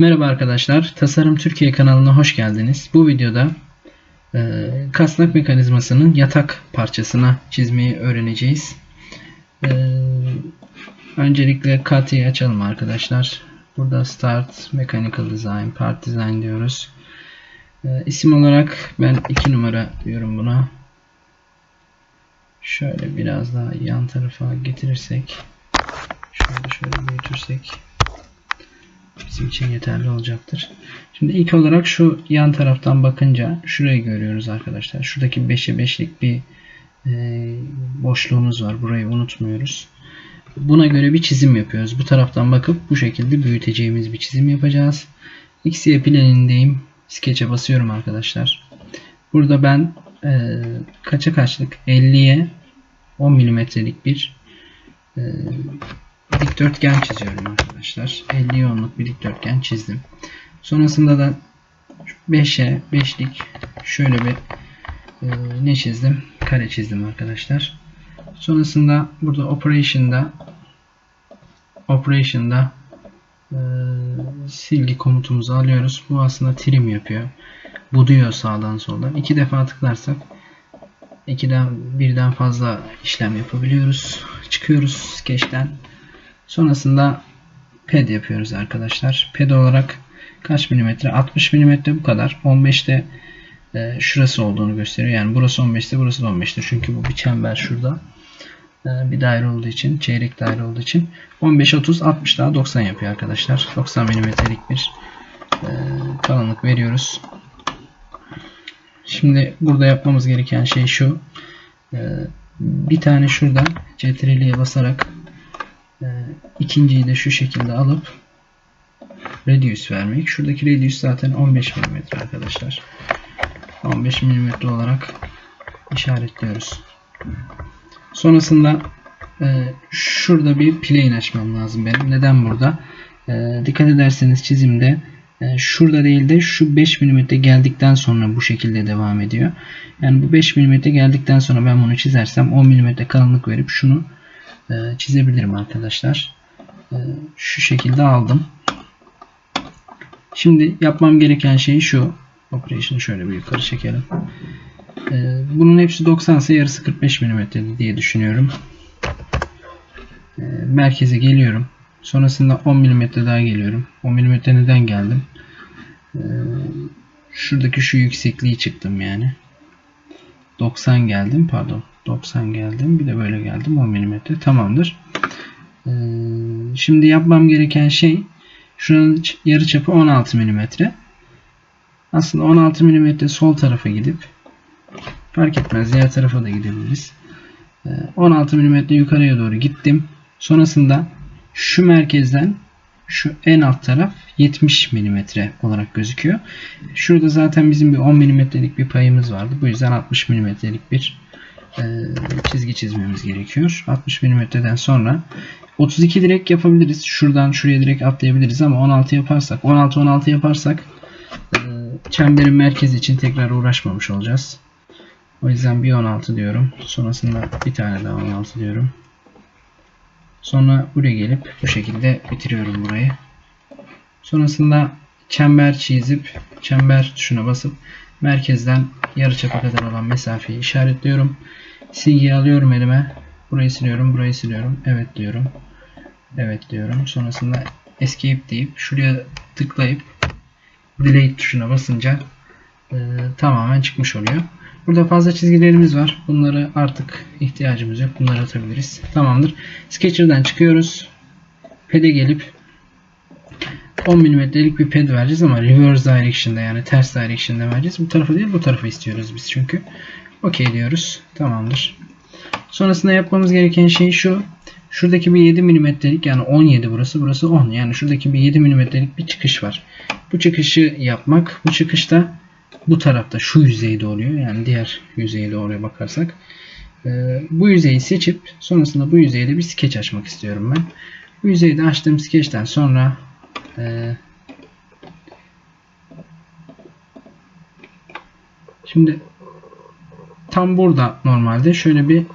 Merhaba arkadaşlar, Tasarım Türkiye kanalına hoş geldiniz. Bu videoda e, kasnak mekanizmasının yatak parçasına çizmeyi öğreneceğiz. E, öncelikle CATI'yi açalım arkadaşlar. Burada Start Mechanical Design, Part Design diyoruz. E, isim olarak ben 2 numara diyorum buna. Şöyle biraz daha yan tarafa getirirsek, şöyle şöyle büyütürsek bizim için yeterli olacaktır. Şimdi ilk olarak şu yan taraftan bakınca şurayı görüyoruz arkadaşlar. Şuradaki 5'e 5'lik bir e, boşluğumuz var. Burayı unutmuyoruz. Buna göre bir çizim yapıyoruz. Bu taraftan bakıp bu şekilde büyüteceğimiz bir çizim yapacağız. XY planindeyim. Sketch'e basıyorum arkadaşlar. Burada ben e, kaça kaçlık 50'ye 10 milimetrelik bir e, dikdörtgen çiziyorum arkadaşlar. 50 yoğunluk bir dikdörtgen çizdim. Sonrasında da 5'e 5'lik şöyle bir e, ne çizdim? Kare çizdim arkadaşlar. Sonrasında burada operation'da operation'da e, silgi komutumuzu alıyoruz. Bu aslında trim yapıyor. Buduyor sağdan soldan. İki defa tıklarsak ikiden birden fazla işlem yapabiliyoruz. Çıkıyoruz sketch'ten. Sonrasında ped yapıyoruz arkadaşlar. Ped olarak kaç milimetre? 60 milimetre bu kadar. 15'te e, şurası olduğunu gösteriyor. Yani burası 15'te burası da 15'te. Çünkü bu bir çember şurada. E, bir daire olduğu için, çeyrek daire olduğu için 15, 30, 60 daha 90 yapıyor arkadaşlar. 90 milimetrelik bir e, kalınlık veriyoruz. Şimdi burada yapmamız gereken şey şu. E, bir tane şurada CTRL'ye basarak e, ikinciyi de şu şekilde alıp radius vermek. Şuradaki radius zaten 15 mm arkadaşlar. 15 mm olarak işaretliyoruz. Sonrasında e, şurada bir plane açmam lazım benim. Neden burada? E, dikkat ederseniz çizimde e, şurada değil de şu 5 mm geldikten sonra bu şekilde devam ediyor. Yani bu 5 mm geldikten sonra ben bunu çizersem 10 mm kalınlık verip şunu çizebilirim arkadaşlar. E, şu şekilde aldım. Şimdi yapmam gereken şey şu. Operation'ı şöyle bir yukarı çekelim. E, bunun hepsi 90 ise yarısı 45 mm diye düşünüyorum. Merkeze geliyorum. Sonrasında 10 mm daha geliyorum. 10 mm neden geldim? Şuradaki şu yüksekliği çıktım yani. 90 geldim pardon. 90 geldim. Bir de böyle geldim. 10 mm. Tamamdır. Ee, şimdi yapmam gereken şey şuranın yarı çapı 16 mm. Aslında 16 mm sol tarafa gidip fark etmez diğer tarafa da gidebiliriz. 16 ee, mm yukarıya doğru gittim. Sonrasında şu merkezden şu en alt taraf 70 mm olarak gözüküyor. Şurada zaten bizim bir 10 mm'lik bir payımız vardı. Bu yüzden 60 mm'lik bir e, çizgi çizmemiz gerekiyor. 60 mm'den sonra 32 direkt yapabiliriz. Şuradan şuraya direkt atlayabiliriz ama 16 yaparsak 16 16 yaparsak e, çemberin merkezi için tekrar uğraşmamış olacağız. O yüzden bir 16 diyorum. Sonrasında bir tane daha 16 diyorum. Sonra buraya gelip bu şekilde bitiriyorum burayı. Sonrasında çember çizip çember tuşuna basıp merkezden yarıçapa kadar olan mesafeyi işaretliyorum. Silgiyi alıyorum elime. Burayı siliyorum, burayı siliyorum. Evet diyorum. Evet diyorum. Sonrasında escape deyip şuraya tıklayıp delete tuşuna basınca e, tamamen çıkmış oluyor. Burada fazla çizgilerimiz var. Bunları artık ihtiyacımız yok. Bunları atabiliriz. Tamamdır. Sketcher'dan çıkıyoruz. Ped'e gelip 10 mm'lik bir ped vereceğiz ama reverse direction'da yani ters direction'da vereceğiz. Bu tarafa değil bu tarafa istiyoruz biz çünkü. OK diyoruz. Tamamdır. Sonrasında yapmamız gereken şey şu. Şuradaki bir 7 mm'lik yani 17 burası burası 10. Yani şuradaki bir 7 mm'lik bir çıkış var. Bu çıkışı yapmak. Bu çıkışta bu tarafta şu yüzeyde oluyor. Yani diğer yüzeye doğru bakarsak. Ee, bu yüzeyi seçip sonrasında bu yüzeyde bir skeç açmak istiyorum ben. Bu yüzeyde açtığım skeçten sonra e, şimdi tam burada normalde şöyle bir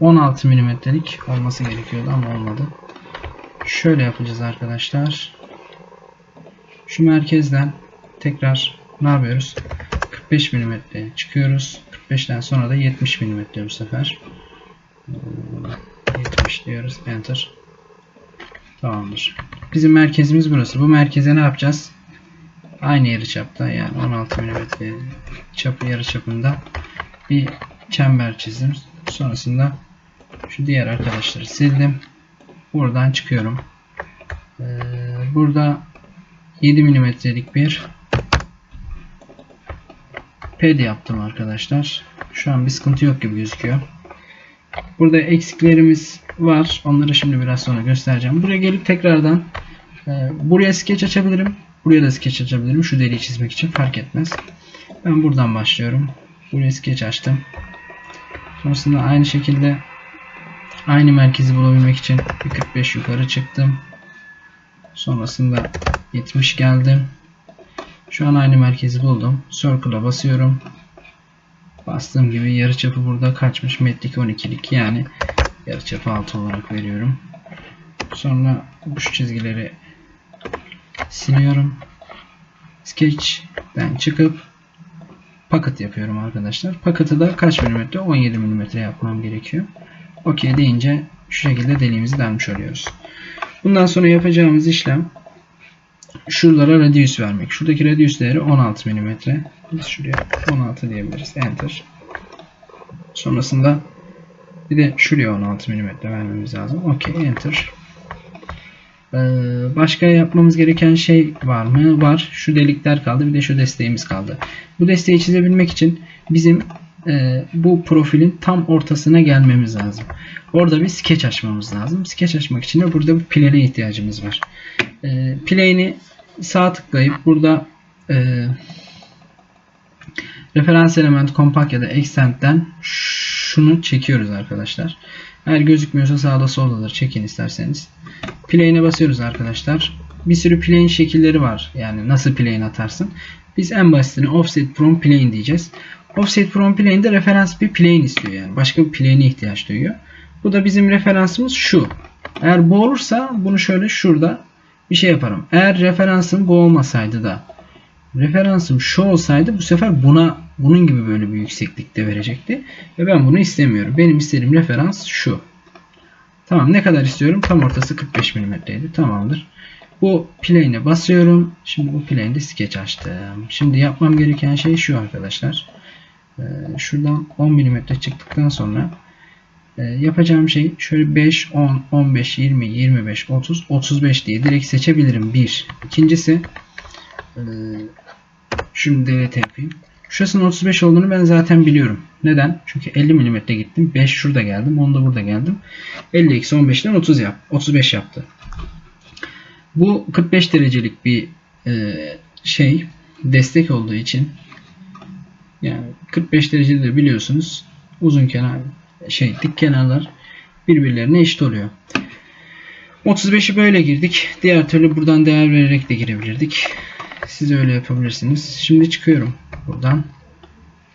16 milimetrelik olması gerekiyordu ama olmadı. Şöyle yapacağız arkadaşlar. Şu merkezden tekrar ne yapıyoruz? 45 mm çıkıyoruz. 45'ten sonra da 70 mm bu sefer. Ee, 70 diyoruz. Enter. Tamamdır. Bizim merkezimiz burası. Bu merkeze ne yapacağız? Aynı yarı çapta yani 16 mm çapı yarı çapında bir çember çizdim. Sonrasında şu diğer arkadaşları sildim. Buradan çıkıyorum. Ee, burada 7 mm'lik bir ped yaptım arkadaşlar. Şu an bir sıkıntı yok gibi gözüküyor. Burada eksiklerimiz var. Onları şimdi biraz sonra göstereceğim. Buraya gelip tekrardan e, buraya sketch açabilirim. Buraya da sketch açabilirim. Şu deliği çizmek için fark etmez. Ben buradan başlıyorum. Buraya sketch açtım. Sonrasında aynı şekilde aynı merkezi bulabilmek için bir 45 yukarı çıktım. Sonrasında 70 geldim. Şu an aynı merkezi buldum. Circle'a basıyorum. Bastığım gibi yarıçapı burada kaçmış? Metrik 12'lik yani yarıçapı 6 olarak veriyorum. Sonra bu çizgileri siliyorum. Sketch'ten çıkıp paket yapıyorum arkadaşlar. Paketi da kaç milimetre? 17 milimetre yapmam gerekiyor. OK deyince şu şekilde deliğimizi delmiş oluyoruz. Bundan sonra yapacağımız işlem şuralara radius vermek. Şuradaki radius değeri 16 mm. Biz şuraya 16 diyebiliriz. Enter. Sonrasında bir de şuraya 16 mm vermemiz lazım. OK. Enter. Ee, başka yapmamız gereken şey var mı? Var. Şu delikler kaldı. Bir de şu desteğimiz kaldı. Bu desteği çizebilmek için bizim e, bu profilin tam ortasına gelmemiz lazım. Orada bir sketch açmamız lazım. Sketch açmak için de burada bir plane'e ihtiyacımız var. E, plane'i sağ tıklayıp burada e, referans element compact ya da extend'den şunu çekiyoruz arkadaşlar. Eğer gözükmüyorsa sağda soldadır. Çekin isterseniz. Plane'e basıyoruz arkadaşlar. Bir sürü plane şekilleri var. Yani nasıl plane atarsın. Biz en basitini offset from plane diyeceğiz. Offset from plane'de referans bir plane istiyor yani. Başka bir plane'e ihtiyaç duyuyor. Bu da bizim referansımız şu. Eğer bu olursa bunu şöyle şurada bir şey yaparım. Eğer referansım bu olmasaydı da referansım şu olsaydı bu sefer buna bunun gibi böyle bir yükseklikte verecekti. Ve ben bunu istemiyorum. Benim istediğim referans şu. Tamam ne kadar istiyorum? Tam ortası 45 mm'ydi. Tamamdır. Bu plane'e basıyorum. Şimdi bu plane'de sketch açtım. Şimdi yapmam gereken şey şu arkadaşlar. Ee, şuradan 10 mm çıktıktan sonra e, yapacağım şey şöyle 5, 10, 15, 20, 25, 30, 35 diye direkt seçebilirim. Bir. İkincisi e, şunu delete yapayım. Şurasının 35 olduğunu ben zaten biliyorum. Neden? Çünkü 50 mm gittim. 5 şurada geldim. 10 da burada geldim. 50 eksi 15'ten 30 yap, 35 yaptı. Bu 45 derecelik bir e, şey destek olduğu için yani 45 derecede biliyorsunuz uzun kenar şey dik kenarlar birbirlerine eşit oluyor. 35'i böyle girdik. Diğer türlü buradan değer vererek de girebilirdik. Siz öyle yapabilirsiniz. Şimdi çıkıyorum buradan.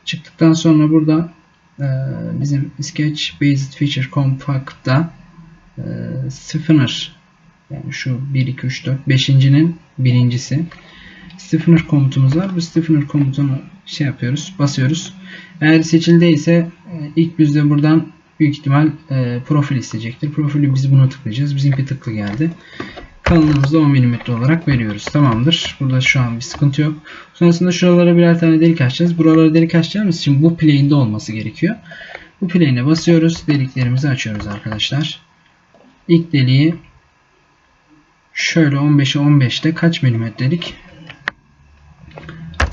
Çıktıktan sonra burada e, bizim Sketch Based Feature Compact'ta e, Stiffener yani şu 1, 2, 3, 4, 5.'nin birincisi stiffener komutumuz var. Bu stiffener komutunu şey yapıyoruz, basıyoruz. Eğer seçildiyse e, ilk bizde buradan büyük ihtimal e, profil isteyecektir. Profili biz buna tıklayacağız. Bizimki tıklı geldi. Kalınlığımızda 10 mm olarak veriyoruz. Tamamdır. Burada şu an bir sıkıntı yok. Sonrasında şuralara birer tane delik açacağız. Buralara delik açacağımız için bu plane'de olması gerekiyor. Bu plane'e basıyoruz. Deliklerimizi açıyoruz arkadaşlar. İlk deliği şöyle 15'e 15'te kaç milimetrelik?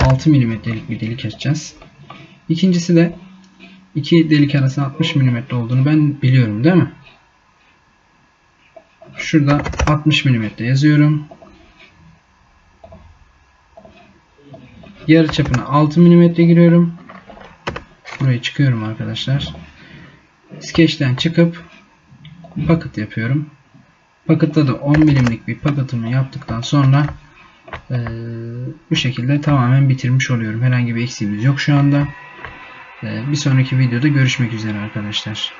6 milimetrelik bir delik açacağız. İkincisi de iki delik arası 60 milimetre olduğunu ben biliyorum değil mi? Şurada 60 milimetre yazıyorum. Yarı çapına 6 milimetre giriyorum. Buraya çıkıyorum arkadaşlar. Sketch'ten çıkıp paket yapıyorum. Pakette de 10 milimlik bir paketimi yaptıktan sonra e, bu şekilde tamamen bitirmiş oluyorum. Herhangi bir eksiğimiz yok şu anda. E, bir sonraki videoda görüşmek üzere arkadaşlar.